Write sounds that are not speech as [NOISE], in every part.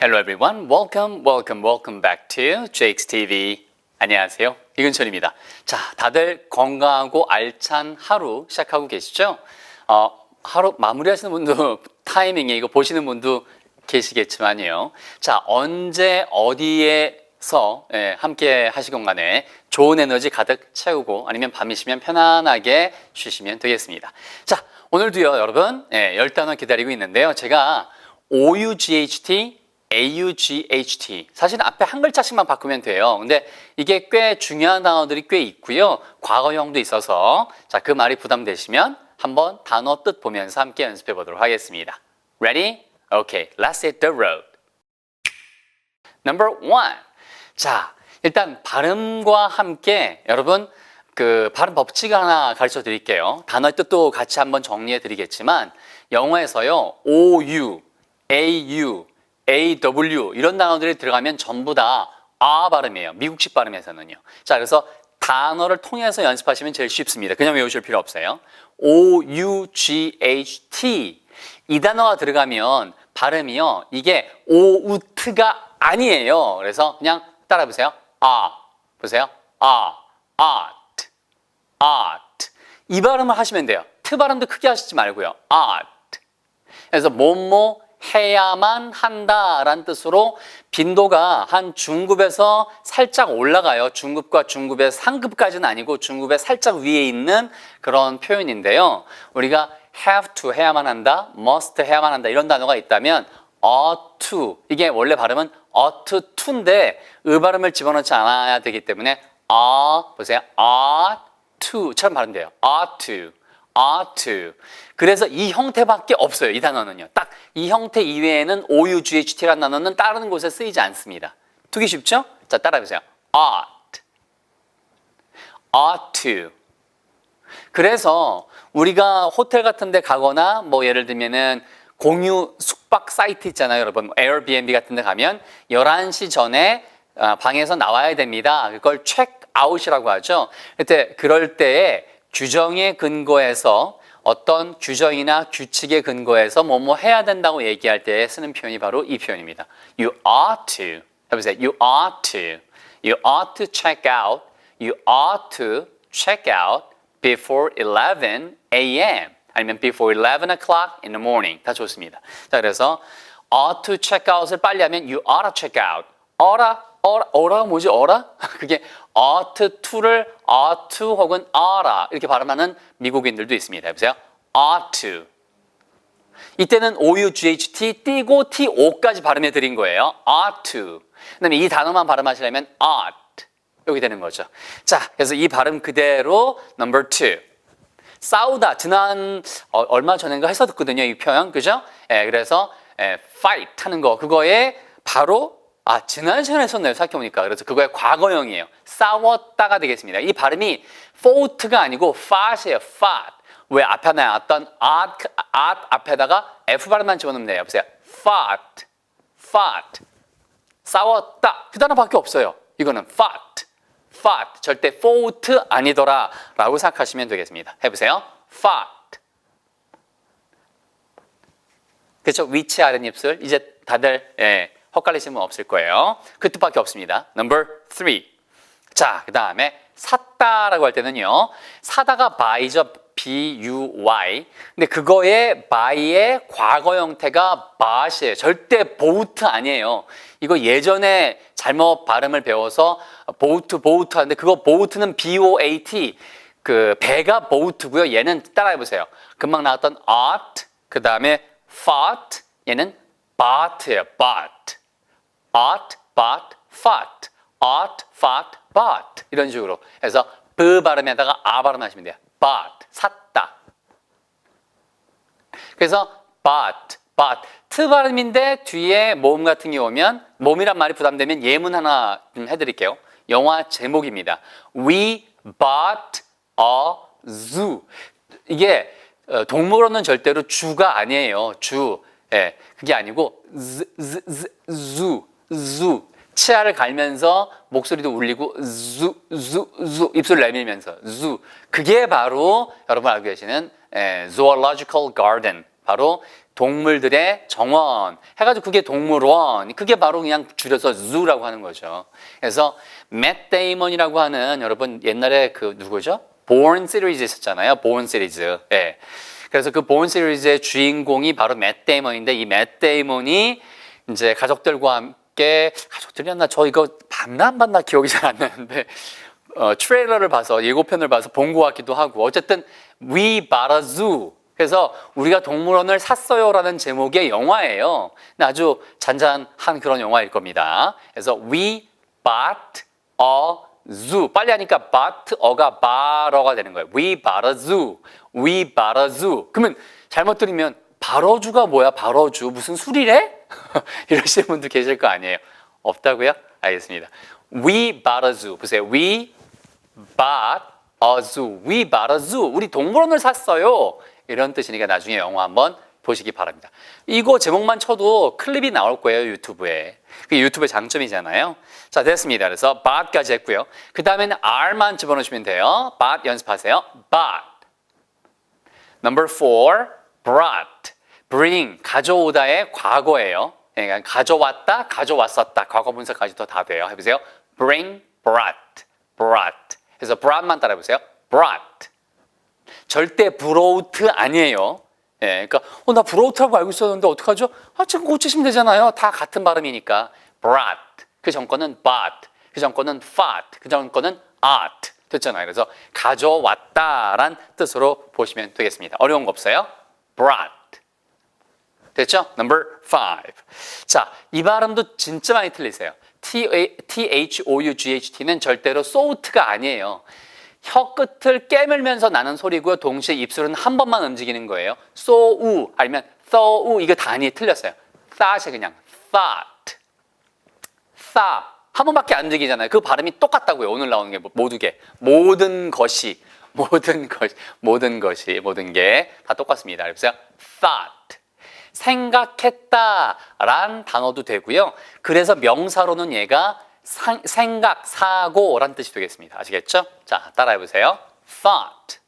Hello everyone. Welcome, welcome, welcome back to Jake's TV. 안녕하세요. 이근철입니다. 자, 다들 건강하고 알찬 하루 시작하고 계시죠? 어, 하루 마무리하시는 분도 [LAUGHS] 타이밍에 이거 보시는 분도 계시겠지만요. 자, 언제 어디에서 예, 함께 하시건 간에 좋은 에너지 가득 채우고 아니면 밤이시면 편안하게 쉬시면 되겠습니다. 자, 오늘도요, 여러분, 예, 열 단어 기다리고 있는데요. 제가 OUGHT, AUGHT. 사실 앞에 한 글자씩만 바꾸면 돼요. 근데 이게 꽤 중요한 단어들이 꽤 있고요. 과거형도 있어서 자, 그 말이 부담되시면 한번 단어 뜻 보면서 함께 연습해 보도록 하겠습니다. Ready? Okay, let's hit the road. Number one. 자, 일단 발음과 함께 여러분 그 발음 법칙 하나 가르쳐 드릴게요. 단어의 뜻도 같이 한번 정리해 드리겠지만 영어에서요. OU, AU, AW 이런 단어들이 들어가면 전부 다 아 발음이에요. 미국식 발음에서는요. 자, 그래서 단어를 통해서 연습하시면 제일 쉽습니다. 그냥 외우실 필요 없어요. O U G H T 이 단어가 들어가면 발음이요. 이게 오우트가 아니에요. 그래서 그냥 따라 보세요. 아 보세요. 아 art art 이 발음을 하시면 돼요. 트 발음도 크게 하시지 말고요. art 그래서 뭐뭐 해야만 한다라는 뜻으로 빈도가 한 중급에서 살짝 올라가요. 중급과 중급의 상급까지는 아니고 중급의 살짝 위에 있는 그런 표현인데요. 우리가 have to 해야만 한다, must 해야만 한다 이런 단어가 있다면 ought to 이게 원래 발음은 ought to인데 의 발음을 집어넣지 않아야 되기 때문에 아 보세요. ought to처럼 발음돼요. ought to ought to. 그래서 이 형태밖에 없어요. 이 단어는요. 딱 이 형태 이외에는 OUGHT라는 단어는 다른 곳에 쓰이지 않습니다. 두기 쉽죠? 자, 따라해보세요. ought, ought to. 그래서 우리가 호텔 같은 데 가거나 뭐 예를 들면은 공유 숙박 사이트 있잖아요, 여러분. 에어비앤비 같은 데 가면 11시 전에 아, 방에서 나와야 됩니다. 그걸 체크아웃이라고 하죠. 그때 그럴 때에 규정에 근거해서 어떤 규정이나 규칙에 근거해서 뭐뭐 해야 된다고 얘기할 때 쓰는 표현이 바로 이 표현입니다. You ought to. 해보세요. You ought to. You ought to check out. You ought to check out before 11 a.m. 아니면 before 11 o'clock in the morning. 다 좋습니다. 자, 그래서 ought to check out을 빨리 하면 you ought to check out. 어라, 어라, 어라가 뭐지? 어라? [LAUGHS] 그게 to를 ought to 혹은 oughta 이렇게 발음하는 미국인들도 있습니다. ought to. 이때는 OUGHT 띄고 TO까지 발음해 드린 거예요. to. 그다음에 이 단어만 발음하시려면 ought. 여기 되는 거죠. 자, 그래서 이 발음 그대로 number two. 싸우다 지난 어, 얼마 전인가 했었거든요 이 표현 그죠? 예, 그래서 예, fight 하는 거 그거에 바로 아 지난 시간에 했었네요 생각해보니까 그래서 그거의 과거형이에요. 싸웠다가 되겠습니다. 이 발음이 faught가 아니고 fart이에요 fought 왜 앞에 나왔던 art, art 앞에다가 f 발음만 집어넣으면 돼요. 보세요. fought fought 싸웠다. 그 단어밖에 없어요. 이거는 fought fought 절대 fought 아니더라 라고 생각하시면 되겠습니다. 해보세요. fought 그렇죠 위치 아랫 입술. 이제 다들 예, 헛갈리시는 분 없을 거예요 그 뜻밖에 없습니다 number three 자 그 다음에 샀다라고 할 때는요 사다가 buy죠 B-U-Y. 근데 그거의 buy의 과거 형태가 bought이에요. 절대 boat 아니에요. 이거 예전에 잘못 발음을 배워서 boat, boat 하는데 그거 boat는 B-O-A-T. 그 배가 boat고요. 얘는 따라해보세요. 금방 나왔던 ought, 그 다음에 fought, 얘는 bought예요. bought. Ought, bought, fought. ought, fought, bought. 이런 식으로 해서 b 발음에다가 아 발음하시면 돼요. bought, 샀다. 그래서 bought, bought. 트 발음인데 뒤에 모음 같은 게 오면 몸이란 말이 부담되면 예문 하나 좀 해드릴게요. 영화 제목입니다. We bought a zoo. 이게 어, 동물원은 절대로 주가 아니에요. 주. 예, 그게 아니고 z, z, z, zoo, zoo. 치아를 갈면서 목소리도 울리고 zu 입술 내밀면서 zu 그게 바로 여러분 알고 계시는 에, zoological garden 바로 동물들의 정원 해가지고 그게 동물원 그게 바로 그냥 줄여서 zoo라고 하는 거죠. 그래서 맷 데이먼이라고 하는 여러분 옛날에 그 누구죠? Born 시리즈 있었잖아요. Born 시리즈. 예. 그래서 그 Born 시리즈의 주인공이 바로 맷 데이먼인데 이 맷 데이먼이 이제 가족들과 함께 가족들이었나 저 이거 봤나 안 봤나 기억이 잘 안 나는데 어, 트레일러를 봐서 예고편을 봐서 본 것 같기도 하고 어쨌든 We Bought a Zoo 그래서 우리가 동물원을 샀어요라는 제목의 영화예요. 아주 잔잔한 그런 영화일 겁니다. 그래서 We Bought a Zoo 빨리 하니까 bought a가 바러가 되는 거예요. We bought a zoo. We bought a zoo. 그러면 잘못 들으면 바러주가 뭐야? 바러주 무슨 술이래? [LAUGHS] 이러시는 분도 계실 거 아니에요. 없다고요? 알겠습니다. We bought a zoo. 보세요. We bought a zoo. We bought a zoo. 우리 동물원을 샀어요. 이런 뜻이니까 나중에 영화 한번 보시기 바랍니다. 이거 제목만 쳐도 클립이 나올 거예요, 유튜브에. 그게 유튜브의 장점이잖아요. 자, 됐습니다. 그래서 bought까지 했고요. 그 다음에는 R만 집어넣으시면 돼요. bought 연습하세요. bought. Number four, brought. Bring, 가져오다의 과거예요. 그러니까 가져왔다, 가져왔었다. 과거 분석까지도 다 돼요. 해보세요. bring, brought, brought. 그래서 brought만 따라해보세요. brought. 절대 brought 아니에요. 예, 그러니까 어, 나 brough트라고 알고 있었는데 어떡하죠? 아, 지금 고치시면 되잖아요. 다 같은 발음이니까. brought. 그전 거는 bought. 그전 거는 fought. 그전 거는 ought. 됐잖아요. 그래서 가져왔다란 뜻으로 보시면 되겠습니다. 어려운 거 없어요? brought. 됐죠? Number five. 자, 이 발음도 진짜 많이 틀리세요. T-H-O-U-G-H-T는 절대로 sought가 아니에요. 혀 끝을 깨물면서 나는 소리고요. 동시에 입술은 한 번만 움직이는 거예요. 소우 아니면 tho우 이거 단위 틀렸어요. thought이 그냥 thought. thought. 한 번밖에 안 움직이잖아요. 그 발음이 똑같다고요. 오늘 나오는 게 모두 게 모든 것이 모든 것 모든 것이 모든 게 다 똑같습니다. 그래서 thought. 생각했다란 단어도 되고요. 그래서 명사로는 얘가 상- 생각, 사고란 뜻이 되겠습니다. 아시겠죠? 자, 따라해 보세요. thought.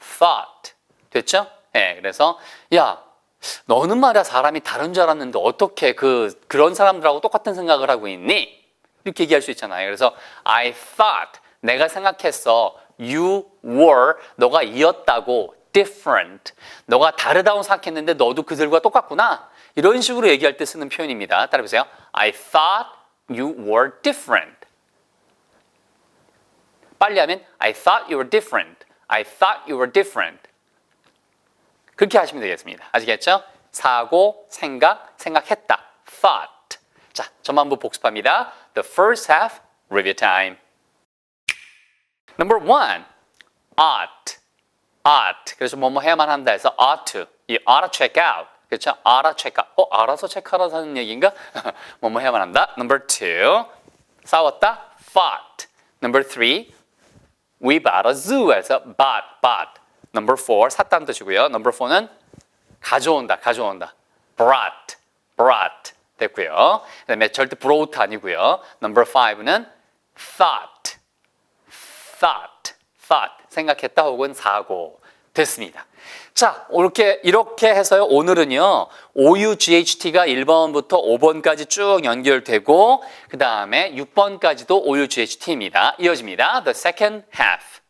thought. 됐죠? 예, 그래서 야, 너는 말이야 사람이 다른 줄 알았는데 어떻게 그 그런 사람들하고 똑같은 생각을 하고 있니? 이렇게 얘기할 수 있잖아요. 그래서 I thought 내가 생각했어. You were 너가 이었다고 different. 너가 다르다고 생각했는데 너도 그들과 똑같구나. 이런 식으로 얘기할 때 쓰는 표현입니다. 따라 보세요. I thought you were different. 빨리 하면 I thought you were different. I thought you were different. 그렇게 하시면 되겠습니다. 아시겠죠? 사고, 생각, 생각했다. thought. 자, 전반부 복습합니다. The first half, review time. Number one, ought. Ought. 그래서 뭐뭐 해야만 한다 해서 ought to. 이 ought to check out. 그렇죠? check out. 어, 알아서 체크하라고 하는 얘기인가? 뭐뭐 해야만 한다. Number two, 싸웠다. fought. Number three, we bought a zoo 해서 bought, bought. Number four, 샀다는 뜻이고요. Number four는 가져온다, 가져온다. brought, brought 됐고요. 그다음에 절대 brought 아니고요. Number five는 thought, thought, thought 생각했다 혹은 사고 됐습니다. 자, 이렇게 이렇게 해서요. 오늘은요. OUGHT가 1번부터 5번까지 쭉 연결되고 그 다음에 6번까지도 OUGHT입니다. 이어집니다. The second half.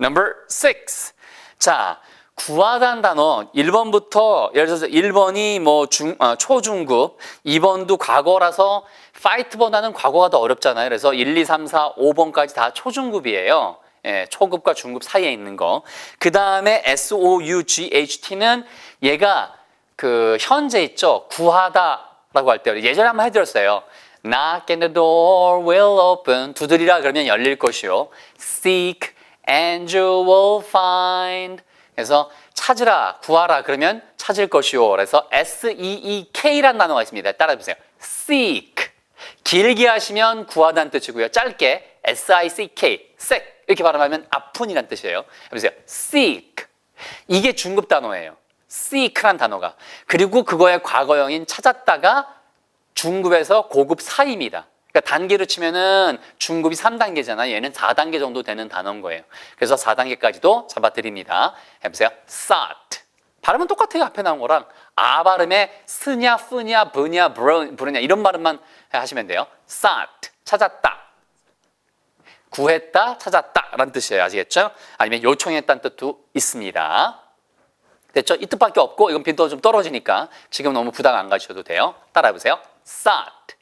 Number six. 자, 구하다는 단어 1번부터 예를 들어서 1번이 뭐 중, 아, 초중급, 2번도 과거라서 fight보다는 과거가 더 어렵잖아요. 그래서 1, 2, 3, 4, 5번까지 다 초중급이에요. 예, 초급과 중급 사이에 있는 거. 그 다음에 SOUGHT는 얘가 그 현재 있죠. 구하다라고 할 때 예전에 한번 해드렸어요. Knock and the door will open. 두드리라 그러면 열릴 것이요. Seek and you will find. 그래서 찾으라, 구하라 그러면 찾을 것이요. 그래서 S-E-E-K라는 단어가 있습니다. 따라해보세요. Seek. 길게 하시면 구하다는 뜻이고요. 짧게 S-I-C-K, seek 이렇게 발음하면 아픈이란 뜻이에요. 해보세요. seek. 이게 중급 단어예요. seek란 단어가. 그리고 그거의 과거형인 찾았다가 중급에서 고급 사이입니다. 그러니까 단계로 치면은 중급이 3단계잖아요. 얘는 4단계 정도 되는 단어인 거예요. 그래서 4단계까지도 잡아드립니다. 해보세요. sought. 발음은 똑같아요. 앞에 나온 거랑 아 발음에 스냐, 프냐, 브냐, 브르냐 이런 발음만 하시면 돼요. sought 찾았다. 구했다, 찾았다 라는 뜻이에요. 아시겠죠? 아니면 요청했다는 뜻도 있습니다. 됐죠? 이 뜻밖에 없고 이건 빈도가 좀 떨어지니까 지금 너무 부담 안 가셔도 돼요. 따라해 보세요. sought.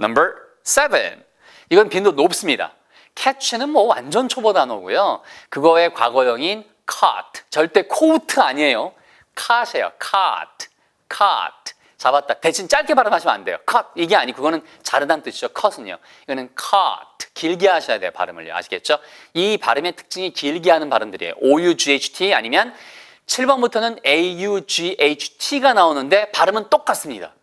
Number seven. 이건 빈도 높습니다. catch는 뭐 완전 초보 단어고요. 그거의 과거형인 caught. 절대 caught 아니에요. caught이에요. caught. caught. 잡았다. 대신 짧게 발음하시면 안 돼요. caught. 이게 아니고 그거는 자르다는 뜻이죠. cut은요. 이거는 caught. 길게 하셔야 돼요. 발음을요. 아시겠죠? 이 발음의 특징이 길게 하는 발음들이에요. O-U-G-H-T 아니면 7번부터는 A-U-G-H-T가 나오는데 발음은 똑같습니다.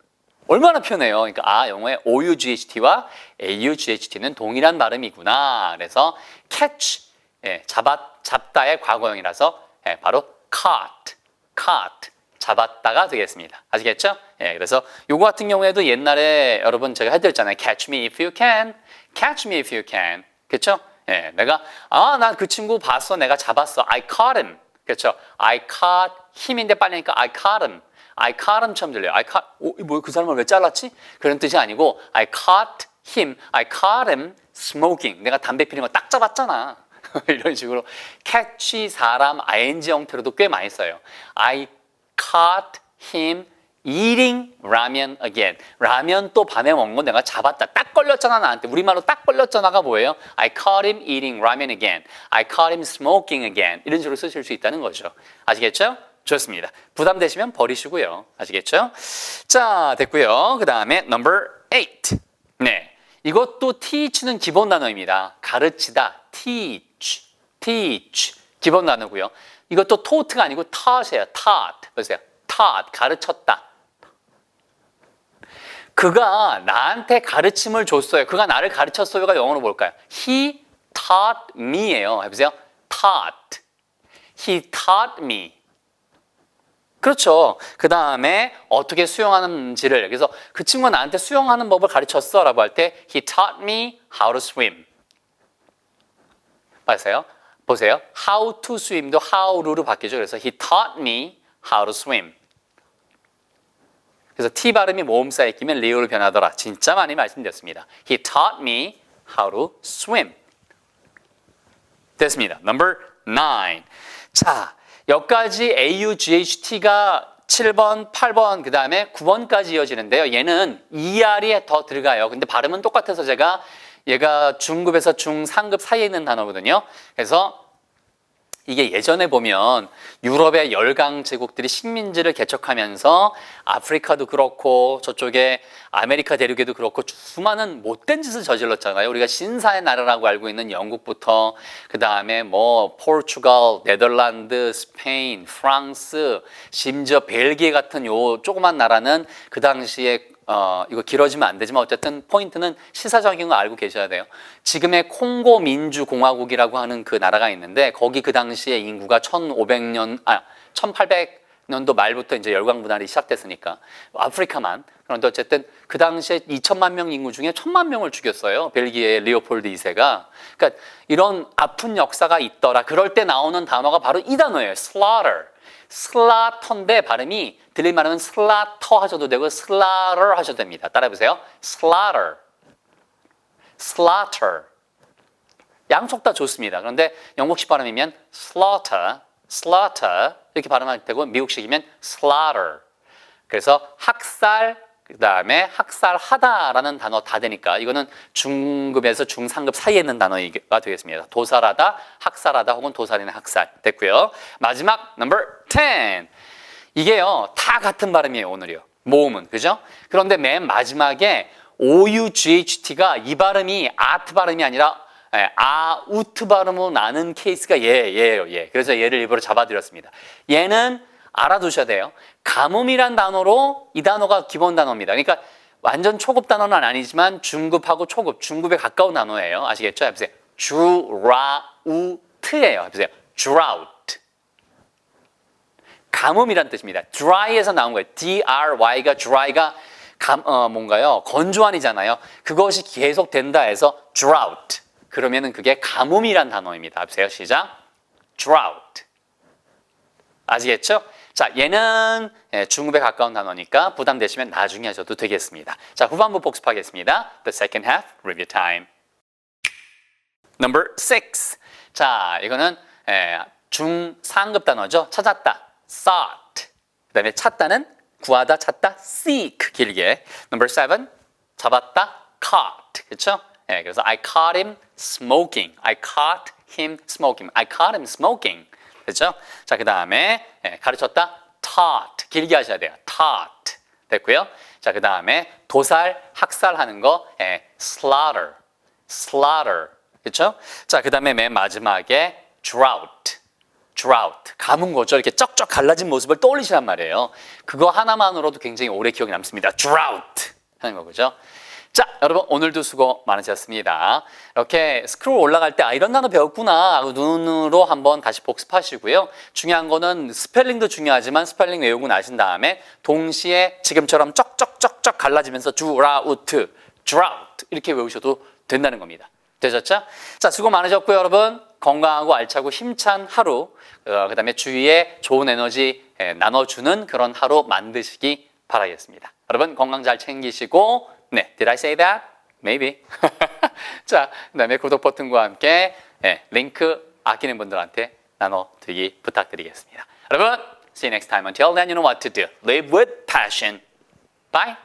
얼마나 편해요. 그러니까 아 영어의 O-U-G-H-T와 A-U-G-H-T는 동일한 발음이구나. 그래서 catch 예, 잡았 잡다의 과거형이라서 예, 바로 caught, caught 잡았다가 되겠습니다. 아시겠죠? 예, 그래서 요거 같은 경우에도 옛날에 여러분 제가 해드렸잖아요. Catch me if you can, catch me if you can. 그렇죠? 예, 내가 아 난 그 친구 봤어, 내가 잡았어. I caught him. 그렇죠? I caught him인데 빨리 하니까 I caught him. I caught him처럼 들려요. I caught, 오, 뭐그 사람을 왜 잘랐지? 그런 뜻이 아니고 I caught him, I caught him smoking. 내가 담배 피는 거 딱 잡았잖아. [LAUGHS] 이런 식으로 catch 사람 ing 형태로도 꽤 많이 써요. I caught him eating ramen again. 라면 또 밤에 먹는 거 내가 잡았다. 딱 걸렸잖아 나한테. 우리말로 딱 걸렸잖아가 뭐예요? I caught him eating ramen again. I caught him smoking again. 이런 식으로 쓰실 수 있다는 거죠. 아시겠죠? 좋습니다. 부담되시면 버리시고요. 아시겠죠? 자, 됐고요. 그 다음에 number eight. 네. 이것도 teach는 기본 단어입니다. 가르치다. teach. teach. 기본 단어고요. 이것도 taught가 아니고 taught이에요. taught. 보세요. taught. 가르쳤다. 그가 나한테 가르침을 줬어요. 그가 나를 가르쳤어요가 영어로 뭘까요? He taught me예요. 해보세요. taught. He taught me. 그렇죠. 그 다음에 어떻게 수영하는지를 그래서 그 친구가 나한테 수영하는 법을 가르쳤어 라고 할 때 He taught me how to swim. 봤어요? 보세요. How to swim도 how to로 바뀌죠. 그래서 He taught me how to swim. 그래서 T 발음이 모음 사이에 끼면 리오로 변하더라. 진짜 많이 말씀드렸습니다. He taught me how to swim. 됐습니다. Number nine. 자, 여기까지 AUGHT가 7번, 8번, 그 다음에 9번까지 이어지는데요. 얘는 ER이 더 들어가요. 근데 발음은 똑같아서 제가 얘가 중급에서 중상급 사이에 있는 단어거든요. 그래서 이게 예전에 보면 유럽의 열강 제국들이 식민지를 개척하면서 아프리카도 그렇고 저쪽에 아메리카 대륙에도 그렇고 수많은 못된 짓을 저질렀잖아요. 우리가 신사의 나라라고 알고 있는 영국부터 그 다음에 뭐 포르투갈, 네덜란드, 스페인, 프랑스, 심지어 벨기에 같은 요 조그만 나라는 그 당시에 어, 이거 길어지면 안 되지만 어쨌든 포인트는 시사적인 거 알고 계셔야 돼요. 지금의 콩고 민주공화국이라고 하는 그 나라가 있는데 거기 그 당시에 인구가 1,500년 아 1,800년도 말부터 이제 열강 분할이 시작됐으니까 아프리카만 그런데 어쨌든 그 당시에 2천만 명 인구 중에 1천만 명을 죽였어요. 벨기에의 리오폴드 2세가. 그러니까 이런 아픈 역사가 있더라. 그럴 때 나오는 단어가 바로 이 단어예요. slaughter. 슬라터인데 발음이 들릴만 하면 슬라터 하셔도 되고 슬라터 하셔도 됩니다. 따라해보세요. slaughter, slaughter. 양쪽 다 좋습니다. 그런데 영국식 발음이면 slaughter, slaughter 이렇게 발음할 때고 미국식이면 slaughter. 그래서 학살, 그 다음에 학살하다라는 단어 다 되니까 이거는 중급에서 중상급 사이에 있는 단어가 되겠습니다. 도살하다, 학살하다 혹은 도살이나 학살 됐고요. 마지막 number 10. 이게요 다 같은 발음이에요 오늘이요. 모음은 그죠? 그런데 맨 마지막에 OUGHT가 이 발음이 아트 발음이 아니라 예, 아우트 발음으로 나는 케이스가 얘, 얘예요, 얘. 그래서 얘를 일부러 잡아드렸습니다. 얘는 알아두셔야 돼요. 가뭄이란 단어로 이 단어가 기본 단어입니다. 그러니까 완전 초급 단어는 아니지만 중급하고 초급, 중급에 가까운 단어예요. 아시겠죠? 해보세요. drough트예요. 해보세요. drought. 가뭄이란 뜻입니다. dry에서 나온 거예요. D-R-Y가 dry가 감, 어, 뭔가요? 건조한이잖아요. 그것이 계속 된다 해서 drought. 그러면은 그게 가뭄이란 단어입니다. 보세요. 시작. drought. 아시겠죠? 자, 얘는 예, 중급에 가까운 단어니까 부담되시면 나중에 하셔도 되겠습니다. 자, 후반부 복습하겠습니다. The second half review time. Number six. 자, 이거는 예, 중상급 단어죠. 찾았다. sought. 그 다음에 찾다는 구하다, 찾다, seek 길게. Number seven. 잡았다. caught. 그렇죠? 예, 그래서 I caught him smoking. I caught him smoking. I caught him smoking. 그렇죠? 자, 그 다음에 예, 가르쳤다. taught. 길게 하셔야 돼요. taught. 됐고요. 자, 그 다음에 도살, 학살하는 거 예, slaughter. slaughter. 그렇죠? 자, 그 다음에 맨 마지막에 drought. drought. 가문 거죠. 이렇게 쩍쩍 갈라진 모습을 떠올리시란 말이에요. 그거 하나만으로도 굉장히 오래 기억이 남습니다. drought 하는 거죠. 자, 여러분 오늘도 수고 많으셨습니다. 이렇게 스크롤 올라갈 때 아, 이런 단어 배웠구나 하고 눈으로 한번 다시 복습하시고요. 중요한 거는 스펠링도 중요하지만 스펠링 외우고 나신 다음에 동시에 지금처럼 쩍쩍쩍쩍 갈라지면서 drought, drought 이렇게 외우셔도 된다는 겁니다. 되셨죠? 자, 수고 많으셨고요, 여러분. 건강하고 알차고 힘찬 하루, 어, 그 다음에 주위에 좋은 에너지 예, 나눠주는 그런 하루 만드시기 바라겠습니다. 여러분, 건강 잘 챙기시고, 네, did I say that? Maybe. 자, 그 다음에 구독 버튼과 함께 예, 링크 아끼는 분들한테 나눠드리기 부탁드리겠습니다. 여러분, see you next time. Until then, you know what to do. Live with passion. Bye.